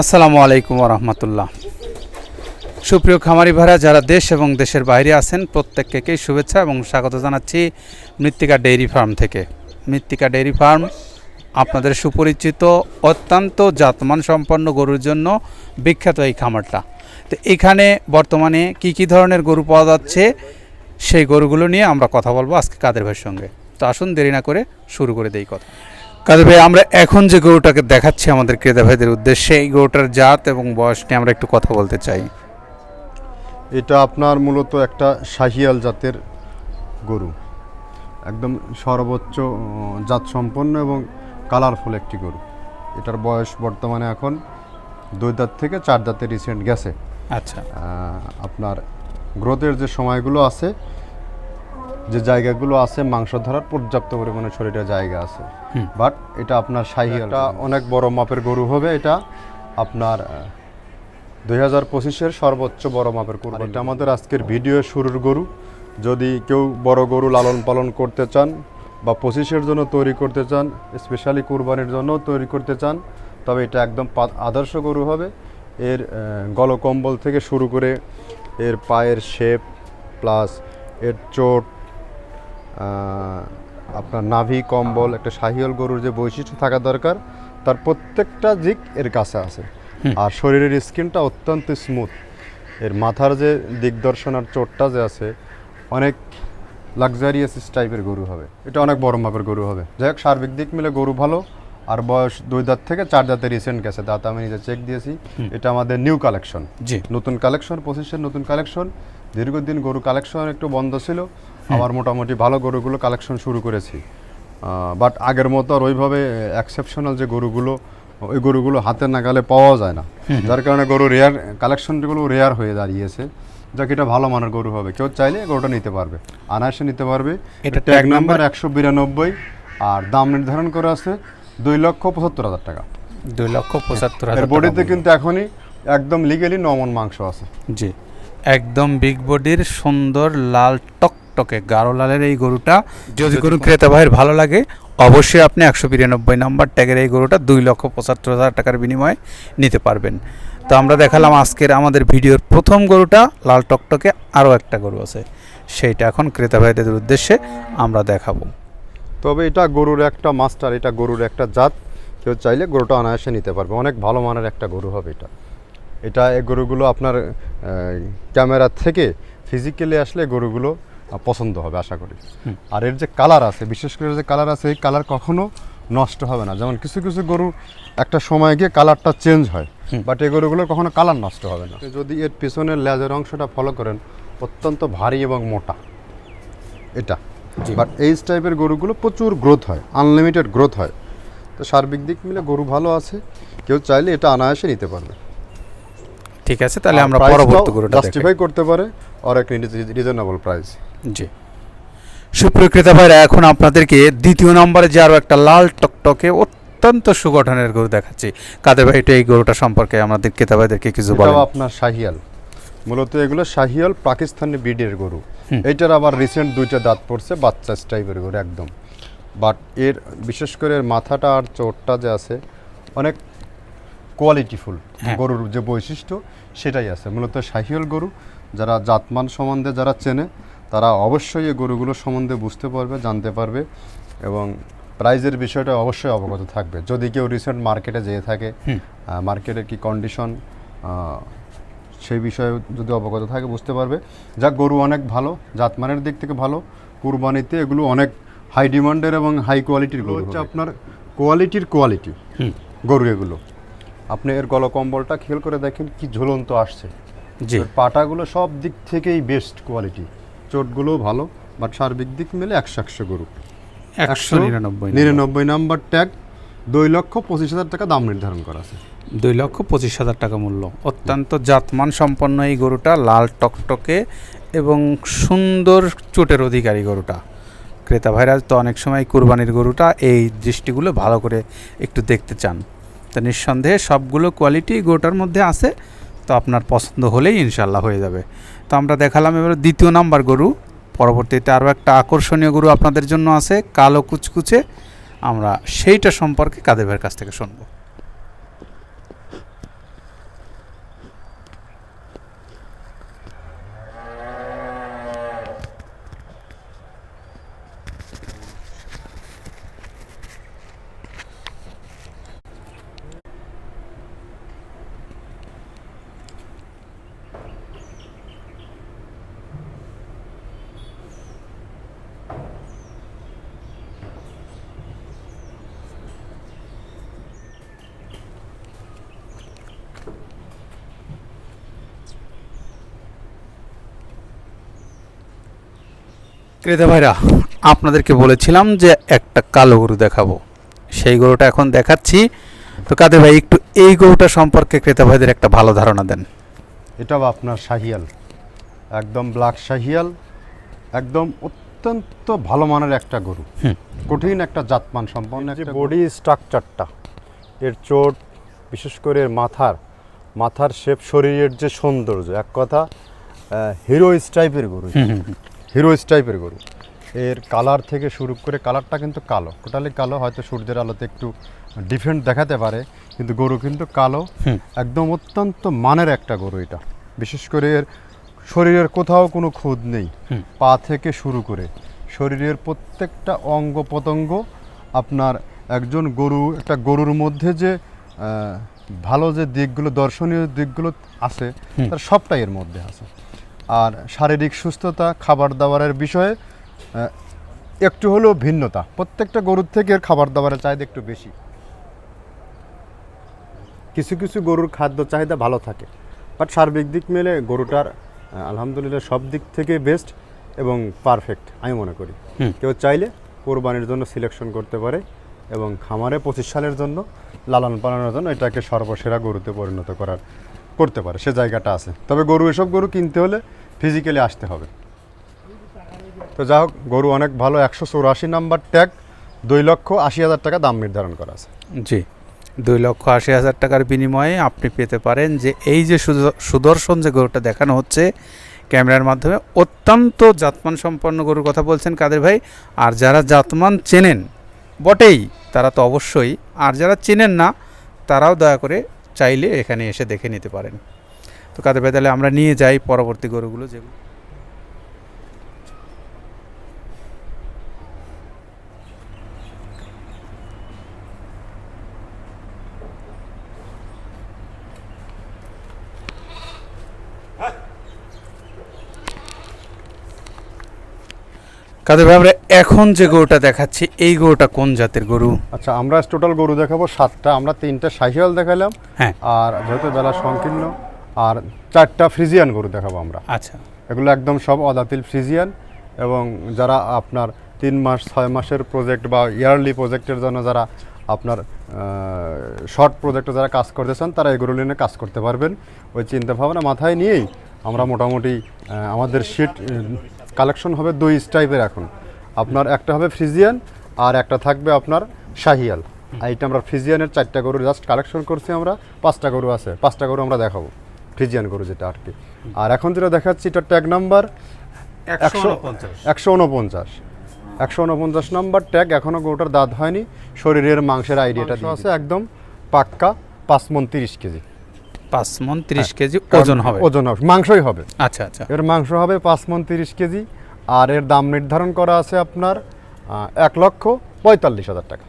আসসালামু আলাইকুম রহমতুল্লাহ সুপ্রিয় খামারি ভাড়া যারা দেশ এবং দেশের বাইরে আছেন প্রত্যেককেই শুভেচ্ছা এবং স্বাগত জানাচ্ছি মৃত্তিকা ডেইরি ফার্ম থেকে। মৃত্তিকা ডেইরি ফার্ম আপনাদের সুপরিচিত, অত্যন্ত জাতমান সম্পন্ন গরুর জন্য বিখ্যাত এই খামারটা। তো এখানে বর্তমানে কি কি ধরনের গরু পাওয়া যাচ্ছে, সেই গরুগুলো নিয়ে আমরা কথা বলব আজকে কাদের ভাইয়ের সঙ্গে। তো আসুন দেরি না করে শুরু করে দেই কথা। কাদের ভাই আমরা এখন যে গরুটাকে দেখাচ্ছি আমাদের ক্রেতা ভাইদের উদ্দেশ্যে এই গরুটার জাত এবং বয়স নিয়ে আমরা একটু কথা বলতে চাই। এটা আপনার মূলত একটা শাহিয়াল জাতের গরু। একদম সর্বোচ্চ জাত সম্পন্ন এবং কালারফুল একটি গরু। এটার বয়স বর্তমানে এখন দুই দাঁত থেকে চার দাঁতে রিসেন্ট গেছে। আচ্ছা। আপনার গ্রোথের যে সময়গুলো আছে যে জায়গাগুলো আছে মাংস ধরার পর্যাপ্ত পরিমাণে শরীরে জায়গা আছে। বাট এটা আপনার শাহিয়াল এটা অনেক বড় মাপের গরু হবে এটা আপনার দুই হাজার পঁচিশের সর্বোচ্চ বড় মাপের গরু। এটা আমাদের আজকের ভিডিও শুরুর গরু। যদি কেউ বড় গরু লালন পালন করতে চান বা পঁচিশের জন্য তৈরি করতে চান স্পেশালি কুরবানির জন্য তৈরি করতে চান তবে এটা একদম আদর্শ গরু হবে। এর গলকম্বল থেকে শুরু করে এর পায়ের শেপ প্লাস এর চোট আপনার নাভি কম্বল একটা শাহিয়াল গরুর যে বৈশিষ্ট্য থাকা দরকার তার প্রত্যেকটা দিক এর কাছে আছে। আর শরীরের স্কিনটা অত্যন্ত স্মুথ এর মাথার যে দিগদর্শন আর চোটটা যে আছে অনেক লাক্সারিয়াস টাইপের গরু হবে। এটা অনেক বড় মাপের গরু হবে। যাই হোক সার্বিক দিক মিলে গরু ভালো। আর বয়স দুই দাঁত থেকে চার দাঁতে রিসেন্ট গেছে। দাঁত আমি নিজে চেক দিয়েছি। এটা আমাদের নিউ কালেকশন জি। নতুন কালেকশন পঁচিশের নতুন কালেকশন দীর্ঘদিন গরু কালেকশন একটু বন্ধ ছিল। আবার মোটামুটি ভালো গরুগুলো কালেকশন শুরু করেছি। বাট আগের মতো আর ওইভাবে এক্সেপশনাল যে গরুগুলো ওই গরুগুলো হাতের নাগালে পাওয়া যায় না। যার কারণে গরু রেয়ার কালেকশনগুলো রেয়ার হয়ে দাঁড়িয়েছে। যাক এটা ভালো মানের গরু হবে। কেউ চাইলে গরুটা নিতে পারবে। আনায়াসে নিতে পারবে। এটা ট্যাগ নাম্বার একশো বিরানব্বই আর দাম নির্ধারণ করে আছে দুই লক্ষ পঁচাত্তর হাজার টাকা। দুই লক্ষ পঁচাত্তর হাজার বডিতে কিন্তু এখনই একদম লিগেলি নমন মাংস আছে। জি। একদম বিগ বডির সুন্দর লাল টকটকে গাঢ় লালের এই গরুটা যদি কোনো ক্রেতা ভাইয়ের ভালো লাগে অবশ্যই আপনি একশো বিরানব্বই নম্বর ট্যাগের এই গরুটা দুই লক্ষ পঁচাত্তর হাজার টাকার বিনিময়ে নিতে পারবেন। তো আমরা দেখালাম আজকের আমাদের ভিডিওর প্রথম গরুটা লাল টকটকে আরও একটা গরু আছে। সেইটা এখন ক্রেতা ভাইদের উদ্দেশ্যে আমরা দেখাবো। তবে এটা গরুর একটা মাস্টার এটা গরুর একটা জাত। কেউ চাইলে গরুটা অনায়াসে নিতে পারবে। অনেক ভালো মানের একটা গরু হবে এটা। এটা এই গরুগুলো আপনার ক্যামেরা থেকে ফিজিক্যালি আসলে গরুগুলো পছন্দ হবে আশা করি। আর এর যে কালার আছে বিশেষ করে যে কালার আছে এই কালার কখনো নষ্ট হবে না। যেমন কিছু কিছু গরু একটা সময় গিয়ে কালারটা চেঞ্জ হয় বাট এই গরুগুলোর কখনো কালার নষ্ট হবে না। যদি এর পিছনের লেজের অংশটা ফলো করেন অত্যন্ত ভারী এবং মোটা। এটা। বাট এই টাইপের গরুগুলো প্রচুর গ্রোথ হয় আনলিমিটেড গ্রোথ হয়। তো সার্বিক দিক মিলে গরু ভালো আছে কেউ চাইলে এটা অনায়াসে নিতে পারবে। ঠিক আছে তাহলে আমরা পরবর্তী গরুটা জাস্টিফাই করতে পারে আর এক রিজনেবল প্রাইস জি। সুপ্রিয় ভাইরা এখন আপনাদেরকে দ্বিতীয় নম্বরে যে আরও একটা লাল টকটকে অত্যন্ত সুগঠনের গরু দেখাচ্ছি। কাদের ভাই একটু এই গরুটা সম্পর্কে আমাদের ক্রেতা ভাইদেরকে কিছু বলেন? আপনার শাহিয়াল। মূলত এগুলো শাহিয়াল পাকিস্তানি ব্রিডের গরু। এটার আবার রিসেন্ট দুইটা দাঁত পড়ছে বাচ্চা টাইপের গরু একদম। বাট এর বিশেষ করে এর মাথাটা আর চোটটা যে আছে অনেক কোয়ালিটিফুল হ্যাঁ। গরুর যে বৈশিষ্ট্য সেটাই আছে। মূলত শাহিয়াল গরু যারা জাতমান সম্বন্ধে যারা চেনে তারা অবশ্যই এই গরুগুলো সম্বন্ধে বুঝতে পারবে জানতে পারবে এবং প্রাইজের বিষয়টা অবশ্যই অবগত থাকবে। যদি কেউ রিসেন্ট মার্কেটে যেয়ে থাকে মার্কেটের কি কন্ডিশন সেই বিষয়ে যদি অবগত থাকে বুঝতে পারবে। যা গরু অনেক ভালো জাতমানের দিক থেকে ভালো। কুরবানিতে এগুলো অনেক হাই ডিমান্ডের এবং হাই কোয়ালিটির গরু হচ্ছে আপনার কোয়ালিটির কোয়ালিটি গরু এগুলো। আপনি এর গলকম্বলটা খেয়াল করে দেখেন কি ঝুলন্ত আসছে। জি। পাটাগুলো সব দিক থেকেই বেস্ট কোয়ালিটি চোটগুলোও ভালো বাট সার্বিক দিক মিলে একশো একশো গরু। একশো নিরানব্বই নিরানব্বই নাম্বার ট্যাগ দুই লক্ষ পঁচিশ হাজার টাকা দাম নির্ধারণ করা আছে। দুই লক্ষ পঁচিশ হাজার টাকা মূল্য। অত্যন্ত জাতমান সম্পন্ন এই গরুটা লাল টকটকে এবং সুন্দর চোটের অধিকারী গরুটা। ক্রেতা ভাইরাজ তো অনেক সময় কুরবানির গরুটা এই দৃষ্টিগুলো ভালো করে একটু দেখতে চান। তো নিঃসন্দেহে সবগুলো কোয়ালিটি গোটার মধ্যে আছে, তো আপনার পছন্দ হলেই ইনশাল্লাহ হয়ে যাবে। তো আমরা দেখালাম এবার দ্বিতীয় নাম্বার গরু, পরবর্তীতে আরও একটা আকর্ষণীয় গরু আপনাদের জন্য আছে, কালো কুচকুচে। আমরা সেইটা সম্পর্কে কাদেবের কাছ থেকে শুনব। ক্রেতা ভাইরা আপনাদেরকে বলেছিলাম যে একটা কালো গরু দেখাবো। সেই গরুটা এখন দেখাচ্ছি। তো কাদের ভাই একটু এই গরুটা সম্পর্কে ক্রেতা ভাইদের একটা ভালো ধারণা দেন। এটাও আপনার শাহিয়াল। একদম ব্ল্যাক শাহিয়াল একদম অত্যন্ত ভালো মানের একটা গরু। কঠিন একটা জাতমান সম্পন্ন বডি স্ট্রাকচারটা এর চোট বিশেষ করে এর মাথার মাথার শেপ শরীরের যে সৌন্দর্য এক কথা হিরো টাইপের গরু। হিরো টাইপের গরু। এর কালার থেকে শুরু করে কালারটা কিন্তু কালো। টোটালি কালো হয়তো সূর্যের আলোতে একটু ডিফারেন্ট দেখাতে পারে কিন্তু গরু কিন্তু কালো। একদম অত্যন্ত মানের একটা গরু এটা। বিশেষ করে এর শরীরের কোথাও কোনো খুদ নেই। পা থেকে শুরু করে শরীরের প্রত্যেকটা অঙ্গ প্রত্যঙ্গ আপনার একজন গরু একটা গরুর মধ্যে যে ভালো যে দিকগুলো দর্শনীয় দিকগুলো আছে তার সবটাই এর মধ্যে আছে। আর শারীরিক সুস্থতা খাবার দাবারের বিষয়ে একটু হলেও ভিন্নতা। প্রত্যেকটা গরুর থেকে খাবার দাবারের চাহিদা একটু বেশি। কিছু কিছু গরুর খাদ্য চাহিদা ভালো থাকে। বাট সার্বিক দিক মেলে গরুটার আলহামদুলিল্লাহ সব দিক থেকে বেস্ট এবং পারফেক্ট আমি মনে করি। কেউ চাইলে কোরবানির জন্য সিলেকশন করতে পারে এবং খামারে পঁচিশ সালের জন্য লালন পালনের জন্য এটাকে সর্বসেরা গরুতে পরিণত করার করতে পারে, সে জায়গাটা আছে। তবে গরু, এসব গরু কিনতে হলে ফিজিক্যালি আসতে হবে। তো যা হোক, গরু অনেক ভালো, একশো চৌরাশি নাম্বার ট্যাগ দুই লক্ষ আশি হাজার টাকা দাম নির্ধারণ করা আছে। জি, দুই লক্ষ আশি হাজার টাকার বিনিময়ে আপনি পেতে পারেন যে এই যে সুদ- সুদর্শন যে গরুটা দেখানো হচ্ছে ক্যামেরার মাধ্যমে, অত্যন্ত জাতমান সম্পন্ন গরুর কথা বলছেন কাদের ভাই। আর যারা জাতমান চেনেন, বটেই, তারা তো অবশ্যই। আর যারা চেনেন না, তারাও দয়া করে চাইলে এখানে এসে দেখে নিতে পারেন। তো কাদের ভাই তাহলে আমরা নিয়ে যাই পরবর্তী গরুগুলো যেগুলো। কাদের ভাই আমরা এখন যে গরুটা দেখাচ্ছি এই গরুটা কোন জাতের গরু? আচ্ছা আমরা টোটাল গরু দেখাবো সাতটা আমরা তিনটা সাহিয়াল দেখালাম হ্যাঁ। আর যেহেতু বেলা সংকীর্ণ আর চারটা ফ্রিজিয়ান গরু দেখাবো আমরা। আচ্ছা। এগুলো একদম সব অদাতিল ফ্রিজিয়ান এবং যারা আপনার তিন মাস ছয় মাসের প্রজেক্ট বা ইয়ারলি প্রজেক্টের জন্য যারা আপনার শর্ট প্রজেক্টে যারা কাজ করতেছেন তারা এগুলো নিয়ে কাজ করতে পারবেন। ওই চিন্তা ভাবনা মাথায় নিয়েই আমরা মোটামুটি আমাদের শিট কালেকশন হবে দুই টাইপের এখন। আপনার একটা হবে ফ্রিজিয়ান আর একটা থাকবে আপনার শাহিয়াল। আর এইটা আমরা ফ্রিজিয়ানের চারটা গরু জাস্ট কালেকশন করছি আমরা পাঁচটা গরু আছে পাঁচটা গরু আমরা দেখাবো ফ্রিজিয়ান গরু যেটা আর কি। আর এখন যেটা দেখাচ্ছি এটা ট্যাগ নাম্বার একশো একশো উনপঞ্চাশ। একশো উনপঞ্চাশ। নাম্বার ট্যাগ এখনও গরুটার দাঁত হয়নি শরীরের মাংসের আইডিয়াটা আছে। একদম পাক্কা পাঁচ মন তিরিশ কেজি। পাঁচ মন তিরিশ কেজি ওজন হবে। ওজন হবে মাংসই হবে। আচ্ছা আচ্ছা। এর মাংস হবে পাঁচ মন তিরিশ কেজি আর এর দাম নির্ধারণ করা আছে আপনার এক লক্ষ পঁয়তাল্লিশ হাজার টাকা।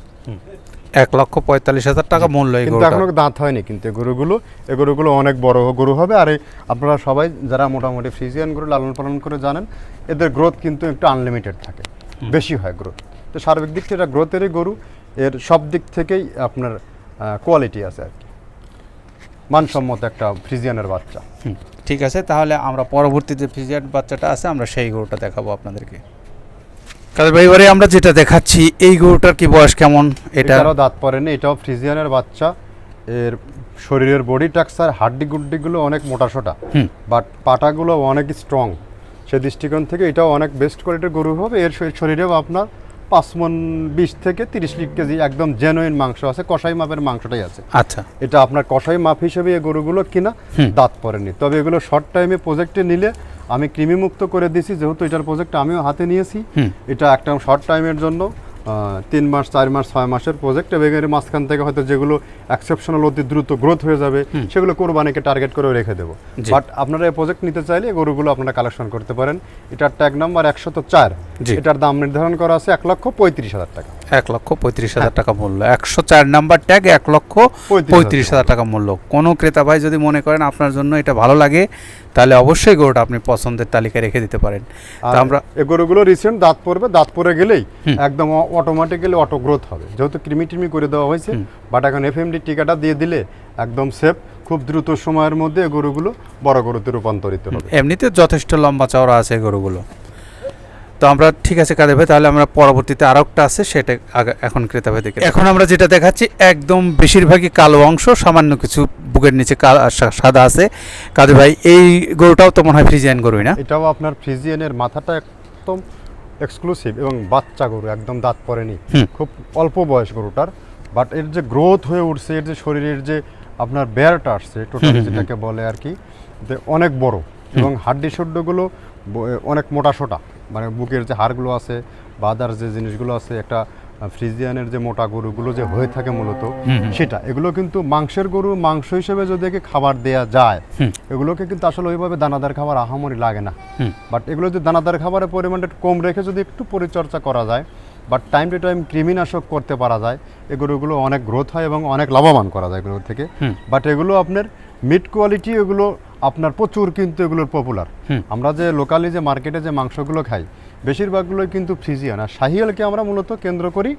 এক লক্ষ পঁয়তাল্লিশ হাজার টাকা মূল্য কিন্তু এখনও দাঁত হয়নি কিন্তু এই গরুগুলো এই গরুগুলো অনেক বড় গরু হবে। আর এই আপনারা সবাই যারা মোটামুটি ফ্রিজিয়ান গরু লালন পালন করে জানেন এদের গ্রোথ কিন্তু একটু আনলিমিটেড থাকে। বেশি হয় গ্রোথ তো সার্বিক দিক থেকে এটা গ্রোথেরই গরু। এর সব দিক থেকেই আপনার কোয়ালিটি আছে আর কি। মানসম্মত একটা ফ্রিজিয়ানের বাচ্চা। ঠিক আছে তাহলে আমরা পরবর্তীতে ফিজিয়ার বাচ্চাটা আছে আমরা সেই গরুটা দেখাবো আপনাদেরকে। কাদের ভাই এবারে আমরা যেটা দেখাচ্ছি এই গরুটার কি বয়স কেমন? এটা দাঁত পড়েনি এটাও ফ্রিজিয়ানের বাচ্চা। এর শরীরের বডি টাক্সার হাড্ডি গুড্ডিগুলো অনেক মোটাসোটা হুম। বাট পাটাগুলো অনেক স্ট্রং সে দৃষ্টিকোণ থেকে এটাও অনেক বেস্ট কোয়ালিটির গরু হবে এর শরীরেও আপনার পাঁচ মন বিশ থেকে তিরিশ কেজি একদম জেনুইন মাংস আছে কষাই মাপের মাংসটাই আছে। আচ্ছা। এটা আপনার কষাই মাপ হিসেবে এই গরুগুলো কিনা। দাঁত পড়েনি তবে এগুলো শর্ট টাইমে প্রজেক্টে নিলে আমি কৃমিমুক্ত করে দিছি যেহেতু এটার প্রজেক্ট আমিও হাতে নিয়েছি। এটা একটা শর্ট টাইমের জন্য। তিন মাস চার মাস ছয় মাসের প্রজেক্ট এবং এর মাঝখান থেকে হয়তো যেগুলো এক্সেপশনাল অতি দ্রুত গ্রোথ হয়ে যাবে সেগুলো কোরবানিকে টার্গেট করে রেখে দেবো। বাট আপনারা এই প্রজেক্ট নিতে চাইলে গরুগুলো আপনারা কালেকশন করতে পারেন। এটার ট্যাগ নাম্বার একশত চার। এটার দাম নির্ধারণ করা আছে এক লক্ষ পঁয়ত্রিশ হাজার টাকা। এক লক্ষ পঁয়ত্রিশ হাজার টাকা মূল্য। একশো চার নাম্বার ট্যাগ এক লক্ষ পঁয়ত্রিশ হাজার টাকা মূল্য। কোনো ক্রেতা ভাই যদি মনে করেন আপনার জন্য এটা ভালো লাগে তাহলে অবশ্যই গরুটা আপনি পছন্দের তালিকায় রেখে দিতে পারেন। তা আমরা এই গরুগুলো রিসেন্ট দাঁত পড়বে দাঁত পড়ে গেলেই। একদম অটোমেটিক্যালি অটো গ্রোথ হবে। যেহেতু কৃমি টিমি করে দেওয়া হয়েছে বাট এখন এফ এফএমডি টিকাটা দিয়ে দিলে একদম সেফ খুব দ্রুত সময়ের মধ্যে গরুগুলো বড় গরুতে রূপান্তরিত হবে। এমনিতে যথেষ্ট লম্বা চওড়া আছে গরুগুলো। তো আমরা ঠিক আছে কাদের ভাই তাহলে আমরা পরবর্তীতে আরও একটা আছে সেটা এখন ক্রেতা ভাই দেখে এখন আমরা যেটা দেখাচ্ছি একদম বেশিরভাগই কালো অংশ সামান্য কিছু বুকের নিচে সাদা আছে। কাদের ভাই এই গরুটাও তো মনে হয় ফ্রিজিয়ান গরুই না? এটাও আপনার ফ্রিজিয়ানের মাথাটা একদম এক্সক্লুসিভ এবং বাচ্চা গরু একদম দাঁত পড়েনি খুব অল্প বয়স গরুটার বাট এর যে গ্রোথ হয়ে উঠছে এর যে শরীরের যে আপনার বেয়ারটা আসছে টোটালি যেটাকে বলে আর কি যে অনেক বড় এবং হাড্ডি সড্ডগুলো অনেক মোটা সোটা। মানে বুকের যে হাড়গুলো আছে বা others যে জিনিসগুলো আছে একটা ফ্রিজিয়ানের যে মোটা গরুগুলো যে হয়ে থাকে মূলত সেটা। এগুলো কিন্তু মাংসের গরু মাংস হিসেবে যদি একে খাবার দেয়া যায় এগুলোকে কিন্তু আসলে ওইভাবে দানাদার খাবার আহামরি লাগে না। বাট এগুলো যদি দানাদার খাবারের পরিমাণটা কম রেখে যদি একটু পরিচর্যা করা যায় বাট টাইম টু টাইম কৃমিনাশক করতে পারা যায় এই গরুগুলো অনেক গ্রোথ হয় এবং অনেক লাভবান করা যায় এগুলোর থেকে। বাট এগুলো আপনার মিড কোয়ালিটি এগুলো আপনার প্রচুর কিন্তু এগুলোর পপুলার আমরা যে লোকালি যে মার্কেটে যে মাংসগুলো খাই বেশিরভাগগুলোই কিন্তু ফ্রিজিয়ান। আর শাহিয়ালকে আমরা মূলত কেন্দ্র করি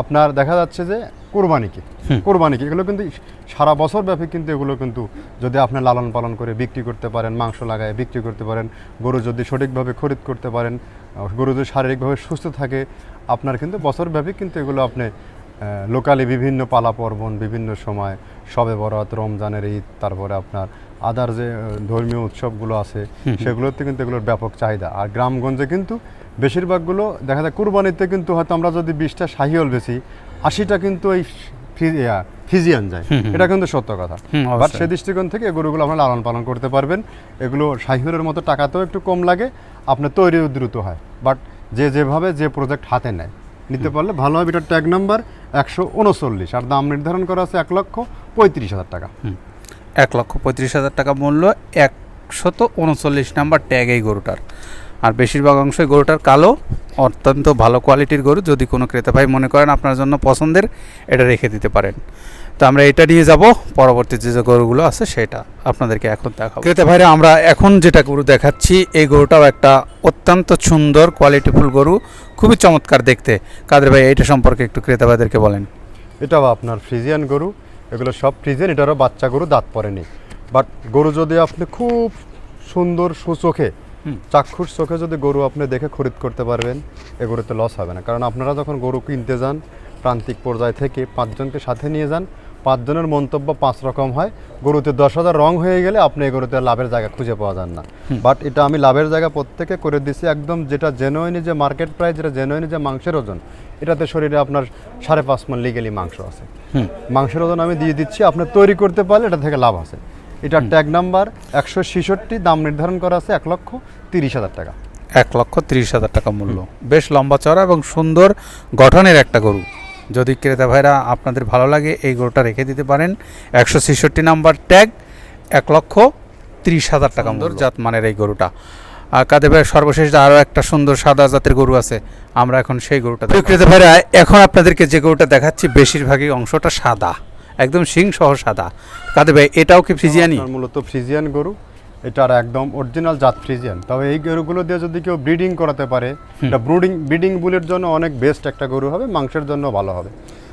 আপনার দেখা যাচ্ছে যে কোরবানিকে। কোরবানিকে এগুলো কিন্তু সারা বছর ব্যাপী কিন্তু এগুলো কিন্তু যদি আপনি লালন পালন করে বিক্রি করতে পারেন মাংস লাগায় বিক্রি করতে পারেন গরু যদি সঠিকভাবে খরিদ করতে পারেন গরু যদি শারীরিকভাবে সুস্থ থাকে আপনার কিন্তু বছরব্যাপী কিন্তু এগুলো আপনি লোকালি বিভিন্ন পালা পার্বণ বিভিন্ন সময় সবে বরাত রমজানের ঈদ তারপরে আপনার আদার যে ধর্মীয় উৎসবগুলো আছে সেগুলোতে কিন্তু এগুলোর ব্যাপক চাহিদা। আর গ্রামগঞ্জে কিন্তু বেশিরভাগগুলো দেখা যায় কুরবানিতে কিন্তু হয়তো আমরা যদি বিশটা শাহিওল বেশি আশিটা কিন্তু এই ফিজিয়ান যায়। এটা কিন্তু সত্য কথা। বাট সে দৃষ্টিকোণ থেকে গরুগুলো আপনারা লালন পালন করতে পারবেন। এগুলো শাহিওলের মতো টাকাতেও একটু কম লাগে আপনার তৈরিও দ্রুত হয়। বাট যে যেভাবে যে প্রজেক্ট হাতে নেয় নিতে পারলে ভালো হবে। এটার ট্যাগ নাম্বার একশো উনচল্লিশ। আর দাম নির্ধারণ করা আছে এক লক্ষ পঁয়ত্রিশ হাজার টাকা। এক লক্ষ পঁয়ত্রিশ হাজার টাকা মূল্য একশত উনচল্লিশ নাম্বার ট্যাগ এই গরুটার। আর বেশিরভাগ অংশই গরুটার কালো অত্যন্ত ভালো কোয়ালিটির গরু। যদি কোনো ক্রেতা ভাই মনে করেন আপনার জন্য পছন্দের এটা রেখে দিতে পারেন। তো আমরা এটা নিয়ে যাব পরবর্তীতে যে গরুগুলো আছে সেটা আপনাদেরকে এখন দেখাবো। ক্রেতা ভাইরা আমরা এখন যেটা গরু দেখাচ্ছি এই গরুটাও একটা অত্যন্ত সুন্দর কোয়ালিটিফুল গরু খুবই চমৎকার দেখতে। কাদের ভাই এইটা সম্পর্কে একটু ক্রেতা ভাইদেরকে বলেন। এটাও আপনার ফ্রিজিয়ান গরু। এগুলো সব ফ্রিজিয়ান এটারও বাচ্চা গরু দাঁত পড়েনি বাট গরু যদি আপনি খুব সুন্দর সুচোখে। চাক্ষুষ চোখে যদি গরু আপনি দেখে খরিদ করতে পারবেন এ গরুতে লস হবে না কারণ আপনারা যখন গরু কিনতে যান প্রান্তিক পর্যায় থেকে পাঁচজনকে সাথে নিয়ে যান পাঁচজনের মন্তব্য পাঁচ রকম হয়। গরুতে দশ হাজার রং হয়ে গেলে আপনি এই গরুতে লাভের জায়গা খুঁজে পাওয়া যান না। বাট এটা আমি লাভের জায়গা প্রত্যেকে করে দিছি একদম যেটা জেনুইনি যে মার্কেট প্রাইস যেটা জেনুইনি যে মাংসের ওজন। এটাতে শরীরে আপনার সাড়ে পাঁচ মান লিগেলি মাংস আছে। মাংসের ওজন আমি দিয়ে দিচ্ছি আপনি তৈরি করতে পারলে এটা থেকে লাভ আছে। এটার ট্যাগ নাম্বার একশো ছেষট্টি দাম নির্ধারণ করা আছে এক লক্ষ তিরিশ হাজার টাকা। এক লক্ষ তিরিশ হাজার টাকা মূল্য। বেশ লম্বা চড়া এবং সুন্দর গঠনের একটা গরু। যদি ক্রেতা ভাইরা আপনাদের ভালো লাগে এই গরুটা রেখে দিতে পারেন। একশো ছেষট্টি নাম্বার ট্যাগ এক লক্ষ তিরিশ হাজার টাকা সুন্দর জাত। মানের এই গরুটা। আর কাদের ভাই সর্বশেষ আরও একটা সুন্দর সাদা জাতের গরু আছে আমরা এখন সেই গরুটা। ক্রেতা ভাইরা এখন আপনাদেরকে যে গরুটা দেখাচ্ছি বেশিরভাগই অংশটা সাদা একদম শিং সহ সাদা। কাদের ভাই এটাও কি ফ্রিজিয়ানি? মূলত ফ্রিজিয়ান গরু। এটার একদম অরিজিনাল জাত ফ্রিজিয়ান। তবে এই গরুগুলো দিয়ে যদি কেউ ব্রিডিং করাতে পারে এটা ব্রুডিং ব্রিডিং বুলের জন্য অনেক বেস্ট একটা গরু হবে মাংসের জন্য ভালো হবে।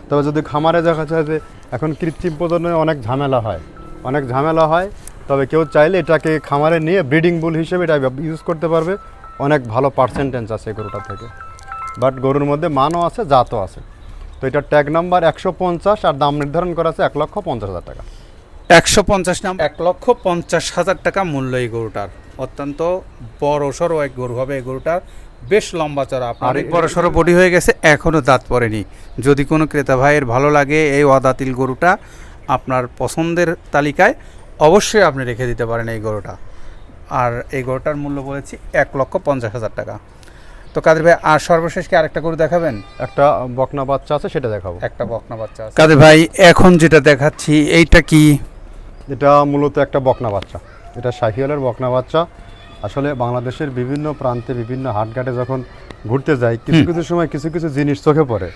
তবে যদি খামারে দেখা যায় যে এখন কৃত্রিম প্রজননে অনেক ঝামেলা হয় অনেক ঝামেলা হয় তবে কেউ চাইলে এটাকে খামারে নিয়ে ব্রিডিং বুল হিসেবে এটা ইউজ করতে পারবে। অনেক ভালো পার্সেন্টেজ আছে গরুটা থেকে। বাট গরুর মধ্যে মানও আছে জাতও আছে। তো এটার ট্যাগ নাম্বার একশো পঞ্চাশ আর দাম নির্ধারণ করা আছে এক লক্ষ পঞ্চাশ হাজার টাকা। একশো পঞ্চাশ নাম। এক লক্ষ পঞ্চাশ হাজার টাকা মূল্য এই গরুটার। অত্যন্ত বড় সড়ো এক গরু হবে এই গরুটার। বেশ লম্বা চড়া। আপনার অনেক বড় সড়ো বডি হয়ে গেছে এখনও দাঁত পড়েনি। যদি কোনো ক্রেতা ভাইয়ের ভালো লাগে এই অদাতিল গরুটা আপনার পছন্দের তালিকায় অবশ্যই আপনি রেখে দিতে পারেন এই গরুটা। আর এই গরুটার মূল্য বলেছি এক লক্ষ পঞ্চাশ হাজার টাকা। তো কাদের ভাই আর সর্বশেষ কি আরেকটা গরু দেখাবেন? একটা বকনা বাচ্চা আছে সেটা দেখাবো। একটা বকনা বাচ্চা কাদের ভাই এখন যেটা দেখাচ্ছি এইটা কি? এটা মূলত একটা বকনা বাচ্চা। এটা শাহিয়ালের বকনা বাচ্চা। আসলে বাংলাদেশের বিভিন্ন প্রান্তে বিভিন্ন হাটঘাটে যখন ঘুরতে যাই কিছু কিছু সময় কিছু কিছু জিনিস চোখে পড়ে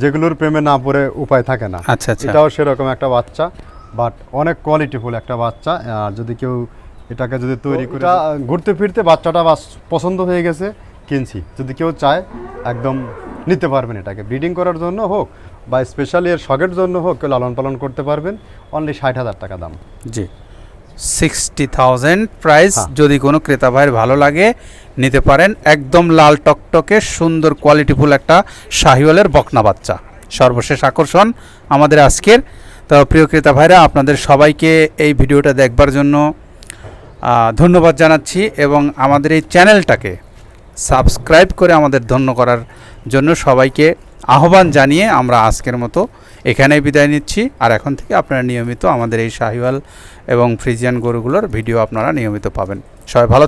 যেগুলোর প্রেমে না পড়ে উপায় থাকে না। আচ্ছা আচ্ছা। এটাও সেরকম একটা বাচ্চা বাট অনেক কোয়ালিটিফুল একটা বাচ্চা। আর যদি কেউ এটাকে যদি তৈরি করে ঘুরতে ফিরতে বাচ্চাটা পছন্দ হয়ে গেছে কিনছি। যদি কেউ চায় একদম নিতে পারবেন এটাকে। ব্রিডিং করার জন্য হোক বা স্পেশালি এর শখের জন্য হোক কেউ লালন পালন করতে পারবেন। অনলি ষাট হাজার টাকা দাম। জি। Sixty thousand price. যদি কোনো ক্রেতা ভাইয়ের ভালো লাগে নিতে পারেন একদম লাল টকটকে সুন্দর কোয়ালিটিফুল একটা শাহিওয়ালের বকনা বাচ্চা। সর্বশেষ আকর্ষণ আমাদের আজকের। তো প্রিয় ক্রেতা ভাইরা আপনাদের সবাইকে এই ভিডিওটা দেখবার জন্য ধন্যবাদ জানাচ্ছি এবং আমাদের এই চ্যানেলটাকে সাবস্ক্রাইব করে আমাদের ধন্য করার জন্য সবাইকে আহ্বান জানিয়ে আমরা আজকের মতো এখানেই বিদায় নিচ্ছি। আর এখন থেকে আপনারা নিয়মিত আমাদের এই শাহিওয়াল এবং ফ্রিজিয়ান গরুগুলোর ভিডিও আপনারা নিয়মিত পাবেন। সবাই ভালো